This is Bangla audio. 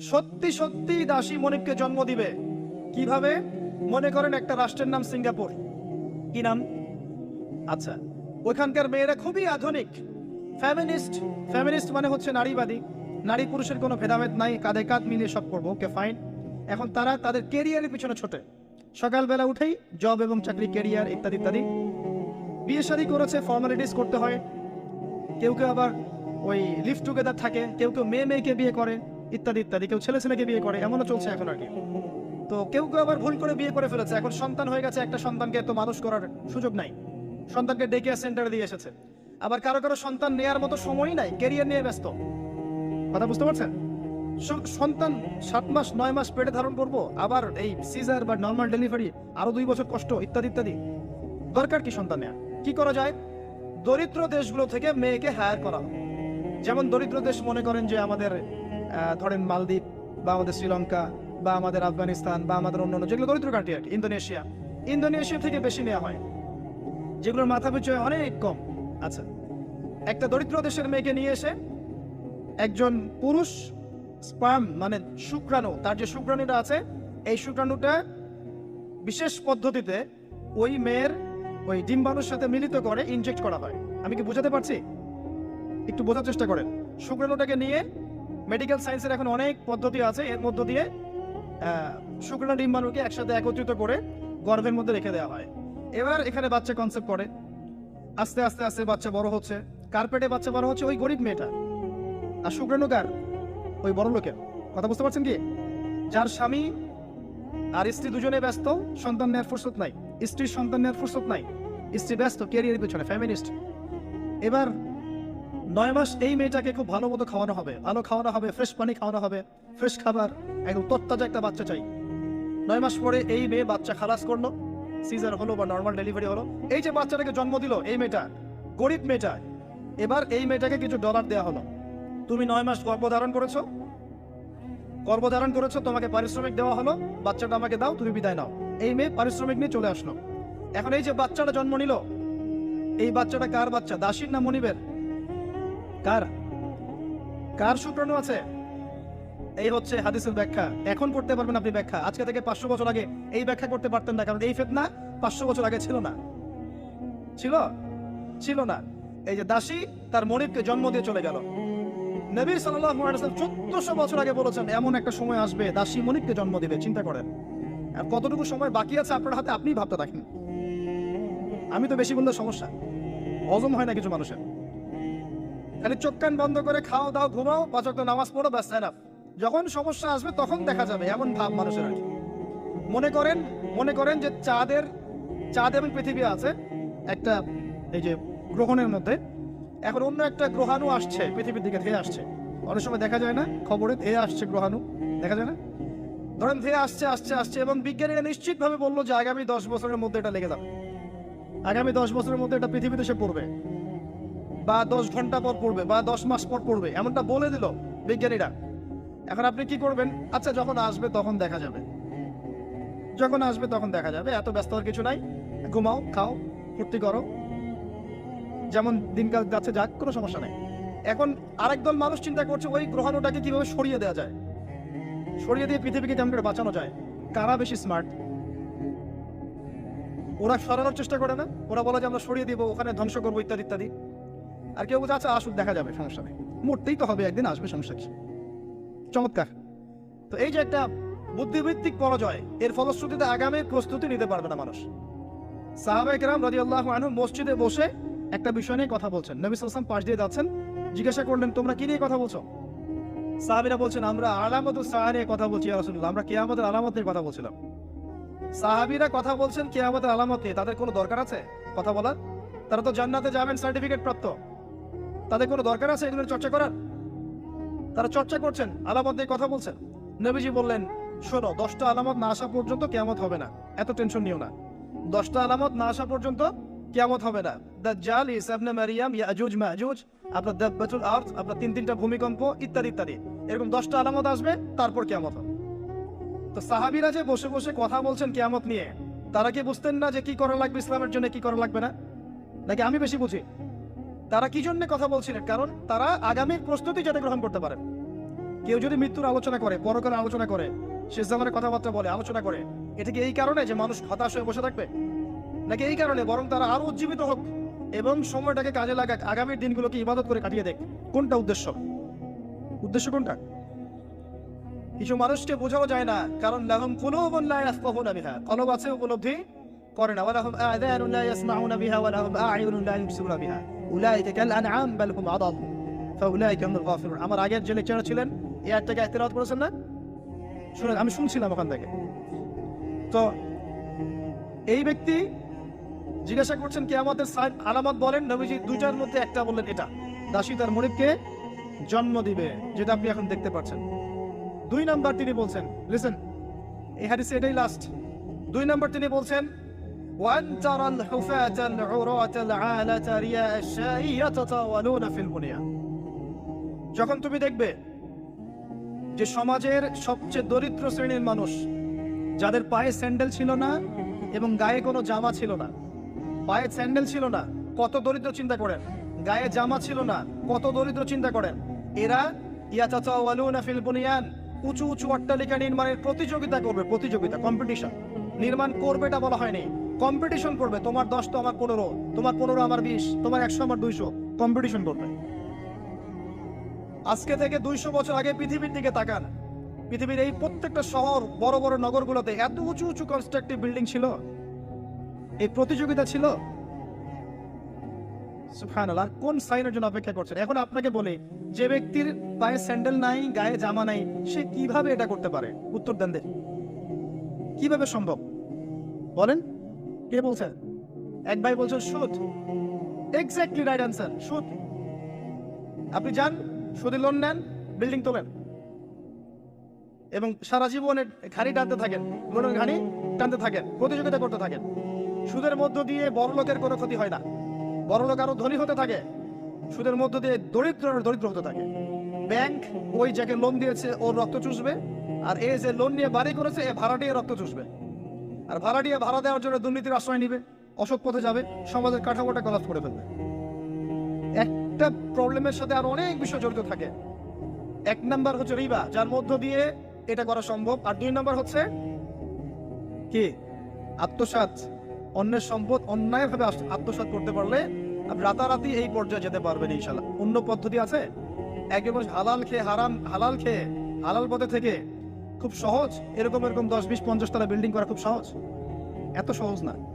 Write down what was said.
সত্যি সত্যি দাসী মনিবকে জন্ম দিবে। কীভাবে? মনে করেন একটা রাষ্ট্রের নাম সিঙ্গাপুর। কি নাম? আচ্ছা ওইখানকার মেয়েরা খুবই আধুনিক। ফ্যামিনিস্ট। ফ্যামিনিস্ট মানে হচ্ছে নারীবাদী। নারী পুরুষের কোনো ভেদাভেদ নাই, কাঁধে কাঁধ মিলিয়ে সব করব, ওকে ফাইন এখন তারা তাদের কেরিয়ারের পিছনে ছোটে। সকালবেলা উঠেই জব এবং চাকরি কেরিয়ার ইত্যাদি ইত্যাদি। বিয়ে শাদী করেছে ফর্মালিটিস করতে হয়। কেউ কেউ আবার ওই লিভ টুগেদার থাকে, কেউ কেউ মেয়ে মেয়েকে বিয়ে করে। ইত্যাদি ইত্যাদি। কেউ ছেলে ছেলেকে বিয়ে করে, এমনও চলছে এখন আর কি। তো কেউ কেউ আবার ভুল করে বিয়ে করে ফেলেছে। এখন সন্তান হয়ে গেছে, একটা সন্তানকে তো মানুষ করার সুযোগ নাই। সন্তানকে ডে কেয়ার সেন্টারে দিয়ে এসেছে। আবার কারও কারও সন্তান নেয়ার মতো সময়ই নাই কেরিয়ার নিয়ে ব্যস্ত। কথা বুঝতে পারছেন? সন্তান সাত মাস, নয় মাস পেটে ধারণ করব, আবার এই সিজার বা নর্মাল ডেলিভারি আরও দুই বছর কষ্ট, ইত্যাদি ইত্যাদি। দরকার কি সন্তান নেয়া কি করা যায়? দরিদ্র দেশগুলো থেকে মেয়েকে হায়ার করা। যেমন দরিদ্র দেশ মনে করেন যে আমাদের ধরেন মালদ্বীপ বা আমাদের শ্রীলঙ্কা বা আমাদের আফগানিস্তান বা আমাদের অন্যান্য যেগুলো দরিদ্র কান্ট্রি আর ইন্দোনেশিয়া। ইন্দোনেশিয়া থেকে বেশি নেওয়া হয়। যেগুলোর মাথা পিছু অনেক কম। আচ্ছা একটা দরিদ্র দেশের মেয়েকে নিয়ে এসে একজন পুরুষ স্পার্ম মানে শুক্রাণু, তার যে শুক্রাণুটা আছে, এই শুক্রাণুটা বিশেষ পদ্ধতিতে ওই মেয়ের ওই ডিম্বাণুর সাথে মিলিত করে ইনজেক্ট করা হয়। আমি কি বোঝাতে পারছি? একটু বোঝার চেষ্টা করেন। শুক্রাণুটাকে নিয়ে মেডিকেল সায়েন্সের এখন অনেক পদ্ধতি আছে। এর মধ্য দিয়ে আহ, শুক্রাণু ডিম্বাণুকে একসাথে একত্রিত করে গর্ভের মধ্যে রেখে দেওয়া হয়। এবার এখানে বাচ্চা কনসেপ্ট করে আস্তে আস্তে আস্তে বাচ্চা বড় হচ্ছে। কার্পেটে বাচ্চা বড় হচ্ছে ওই গরিব মেয়েটা। আর শুক্রাণু কার ওই বড় লোকের। কথা বুঝতে পারছেন কি? যার স্বামী আর স্ত্রী দুজনে ব্যস্ত সন্তান নেওয়ার ফুরসত নাই। স্ত্রীর সন্তান নেওয়ার ফুরসত নাই। স্ত্রী ব্যস্ত ক্যারিয়ারের পেছনে ফ্যামিলিস্ট এবার নয় মাস এই মেয়েটাকে খুব ভালো মতো খাওয়ানো হবে, ভালো খাওয়ানো হবে ফ্রেশ পানি খাওয়ানো হবে ফ্রেশ খাবার, একদম তত্তাজা একটা বাচ্চা চাই। নয় মাস পরে এই মেয়ে বাচ্চা খালাস করল সিজার হলো বা নর্মাল ডেলিভারি হলো। এই যে বাচ্চাটাকে জন্ম দিল, এই মেয়েটা, গরিব মেয়েটা, এবার এই মেয়েটাকে কিছু ডলার দেওয়া হলো। তুমি নয় মাস গর্ভধারণ করেছ? গর্ভধারণ করেছ, তোমাকে পারিশ্রমিক দেওয়া হলো, বাচ্চাটা আমাকে দাও, তুমি বিদায় নাও। এই মেয়ে পারিশ্রমিক নিয়ে চলে আসলো। এখন এই যে বাচ্চাটা জন্ম নিল, এই বাচ্চাটা কার বাচ্চা, দাসীর না মনিবের? কার? কার শুক্রাণু আছে? এই হচ্ছে হাদিসের ব্যাখ্যা। এখন করতে পারবেন আপনি ব্যাখ্যা। আজকে থেকে পাঁচশো বছর আগে এই ব্যাখ্যা করতে পারতেন না, কারণ এই ফেতনা পাঁচশো বছর আগে ছিল না। ছিল? ছিল না। এই যে দাসী তার মনিবকে জন্ম দিয়ে চলে গেল। নবীর ওয়াসাল্লাম চোদ্দশো বছর আগে বলেছেন, এমন একটা সময় আসবে দাসী মনিবকে জন্ম দিবে। চিন্তা করেন। আর কতটুকু সময় বাকি আছে আপনার হাতে আপনিই ভাবতে থাকেন। আমি তো বেশি বললে সমস্যা। হজম হয় না কিছু মানুষের। খালি চোখ কান বন্ধ করে খাও, দাও, ঘুমাও, পাঁচ ওয়াক্ত নামাজ পড়ো, ব্যাস এনাফ যখন সমস্যা আসবে, তখন দেখা যাবে, এমন ভাব মানুষের আর মনে করেন মনে করেন যে চাঁদের, চাঁদ এবং পৃথিবী আছে, একটা এই যে গ্রহণের মধ্যে, এখন অন্য একটা গ্রহাণু আসছে, পৃথিবীর দিকে ধেয়ে আসছে। অনেক সময় দেখা যায় না, খবরে ধেয়ে আসছে গ্রহাণু, দেখা যায় না? ধরেন ধেয়ে আসছে আসছে আসছে, এবং বিজ্ঞানীরা নিশ্চিতভাবে বলল যে আগামী দশ বছরের মধ্যে এটা লেগে যাবে। আগামী দশ বছরের মধ্যে এটা পৃথিবীতে সে পড়বে। বা দশ ঘণ্টা পর পড়বে বা দশ মাস পর পড়বে, এমনটা বলে দিল বিজ্ঞানীরা। এখন আপনি কি করবেন? আচ্ছা যখন আসবে তখন দেখা যাবে। যখন আসবে তখন দেখা যাবে, এত ব্যস্ত হওয়ার কিছু নাই। ঘুমাও, খাও, ফুর্তি করো। যেমন দিনকাল যাচ্ছে যাক, কোনো সমস্যা নেই। এখন আরেক দল মানুষ চিন্তা করছে, ওই গ্রহাণুটাকে কীভাবে সরিয়ে দেওয়া যায়? সরিয়ে দিয়ে পৃথিবীকে কেমন করে বাঁচানো যায়? কারা বেশি স্মার্ট ওরা সরানোর চেষ্টা করে না? ওরা বলে যে আমরা সরিয়ে দিব, ওখানে ধ্বংস করব, ইত্যাদি ইত্যাদি। আর কেউ বলছে আচ্ছা আসুক, দেখা যাবে, সমস্যা নেই। মরতেই তো হবে, একদিন আসবে, সমস্যা কি? চমৎকার। তো এই যে একটা বুদ্ধিভিত্তিক পরাজয়, এর ফলশ্রুতিতে আগামীর প্রস্তুতি নিতে পারবে না মানুষ। রাজি আল্লাহ মসজিদে বসে একটা বিষয় নিয়ে কথা বলছেন। নবী সালাম পাশ দিয়ে যাচ্ছেন, জিজ্ঞাসা করলেন, তোমরা কি নিয়ে কথা বলছো? সাহাবিরা বলছেন, আমরা আলামত সাহা নিয়ে কথা বলছি, ইয়া আমরা কেয়ামতের আলামত নিয়ে কথা বলছিলাম। সাহাবিরা কথা বলছেন কেয়ামতের আলামত নিয়ে, তাদের কোনো দরকার আছে কথা বলার? তারা তো জান্নাতে যাবেন, সার্টিফিকেট প্রাপ্ত। তাদের কোনো দরকার আছে এগুলোর চর্চা করার? তারা চর্চা করছেন, আলামত নিয়ে কথা বলছেন। নবীজি বললেন, শোনো, দশটা আলামত না আসা পর্যন্ত কেয়ামত হবে না। এত টেনশন নিও না। দশটা আলামত না আসা পর্যন্ত কেয়ামত হবে না। দাজ্জাল, ঈসা ইবনে মারিয়াম, ইয়াজুজ মাজুজ আপনার দাব্বাতুল আরদ, আপনার তিন তিনটা ভূমিকম্প, ইত্যাদি ইত্যাদি। এরকম দশটা আলামত আসবে, তারপর কেয়ামত হবে। তো সাহাবিরা যে বসে বসে কথা বলছেন কেয়ামত নিয়ে, তারা কি বুঝতেন না যে কি করা লাগবে ইসলামের জন্য, কি করা লাগবে না? নাকি আমি বেশি বুঝি? তারা কি জন্য কথা বলছিলেন? কারণ তারা আগামীর প্রস্তুতি যাতে গ্রহণ করতে পারেন কেউ যদি মৃত্যুর আলোচনা করে পরকালের আলোচনা করে, শেষ জামানের কথাবার্তা বলে, আলোচনা করে, এটা কি এই কারণে যে মানুষ হতাশ হয়ে বসে থাকবে? নাকি এই কারণে বরং তারা আরও উজ্জীবিত হোক এবং সময়টাকে কাজে লাগাক, আগামীর দিনগুলোকে ইবাদত করে কাটিয়ে দেখ কোনটা উদ্দেশ্য? উদ্দেশ্য কোনটা? কিছু মানুষকে বোঝাও যায় না, কারণ লাহুম কুলুবুন লা ইয়াফকাহুনা বিহা। কলব আছে উপলব্ধি? করে না। বিহা বিহা। উলাইকা কাল আনআম বাল হুম আদাল ফাউলাইকা হুমুল গাফিরুন আমার আগের যে লেকচার ছিলেন, এই আয়াতটাকে তেলাওয়াত করেছেন না? শুনেন, আমি শুনছিলাম ওখান থেকে। তো এই ব্যক্তি জিজ্ঞাসা করছেন কে আমাদের আলামত বলেন, নবীজি দুইটার মধ্যে একটা বললেন এটা। দাসী তার মনিবকে জন্ম দিবে, যেটা আপনি এখন দেখতে পাচ্ছেন। দুই নাম্বার তিনি বলছেন লিসেন এই হাদিসে এটাই লাস্ট দুই নাম্বার তিনি বলছেন وأن ترى الحفاة العراة العالة رياء الشاء يتطاولون في البنيان যখন তুমি দেখবে যে সমাজের সবচেয়ে দরিদ্র শ্রেণীর মানুষ যাদের পায়ে স্যান্ডেল ছিল না এবং গায়ে কোনো জামা ছিল না পায়ে স্যান্ডেল ছিল না কত দরিদ্র চিন্তা করেন গায়ে জামা ছিল না কত দরিদ্র চিন্তা করেন এরা ইয়াতাতাওয়ালুনা ফিল বুনিয়ান উঁচু উঁচু অট্টালিকা নির্মাণের প্রতিযোগিতা করবে প্রতিযোগিতা কম্পিটিশন নির্মাণ করবে এটা বলা হয়নি কম্পিটিশন করবে তোমার দশ তো আমার পনেরো তোমার পনেরো আমার বিশ তোমার একশো আমার দুইশো। কম্পিটিশন করবে। আজকে থেকে দুইশো বছর আগে পৃথিবীর দিকে তাকান। পৃথিবীর এই প্রত্যেকটা শহর বড় বড় নগরগুলোতে এত উঁচু উঁচু কনস্ট্রাকটিভ বিল্ডিং ছিল। এই প্রতিযোগিতা ছিল। সুবহানাল্লাহ কোন সাইনের জন্য অপেক্ষা করছেন? এখন আপনাকে বলি যে ব্যক্তির পায়ে স্যান্ডেল নাই গায়ে জামা নাই সে কীভাবে এটা করতে পারে? উত্তর দেন দেন কীভাবে সম্ভব? বলেন। কে বলছেন এক ভাই বলছেন সুদ। এক্স্যাক্টলি রাইট অ্যান্সার সুদ। আপনি যান, সুদে লোন নেন বিল্ডিং তোলেন। এবং সারা জীবনে ঘাড়ি টানতে থাকেন লোনের ঘাড়ি টানতে থাকেন, প্রতিযোগিতা করতে থাকেন। সুদের মধ্য দিয়ে বড় লোকের কোনো ক্ষতি হয় না। বড় লোক আরও ধনী হতে থাকে। সুদের মধ্য দিয়ে দরিদ্র দরিদ্র হতে থাকে। ব্যাংক ওই যাকে লোন দিয়েছে, ওর রক্ত চুষবে। আর এ যে লোন নিয়ে বাড়ি করেছে, এ ভাড়াটিয়ে রক্ত চুষবে। আর ভাড়াটিয়ে ভাড়া দেওয়ার জন্য দুর্নীতির আশ্রয় নিবে, অসৎ পথে যাবে, সমাজের কাঠামোটা কলাপ করে ফেলবে। একটা প্রবলেমের সাথে আর অনেক বিষয় জড়িত থাকে। এক নাম্বার হচ্ছে রিবা যার মধ্য দিয়ে এটা করা সম্ভব। আর দুই নাম্বার হচ্ছে কি? আত্মসাৎ। অন্যের সম্পদ অন্যায়ভাবে আস- আত্মসাৎ করতে পারলে আপনি রাতারাতি এই পর্যায়ে যেতে পারবেন ইনশাল্লাহ অন্য পদ্ধতি আছে? একজন হালাল খেয়ে হারাম হালাল খেয়ে হালাল পথে থেকে খুব সহজ? এরকম এরকম দশ, বিশ, পঞ্চাশ তলা বিল্ডিং করা খুব সহজ? এত সহজ না।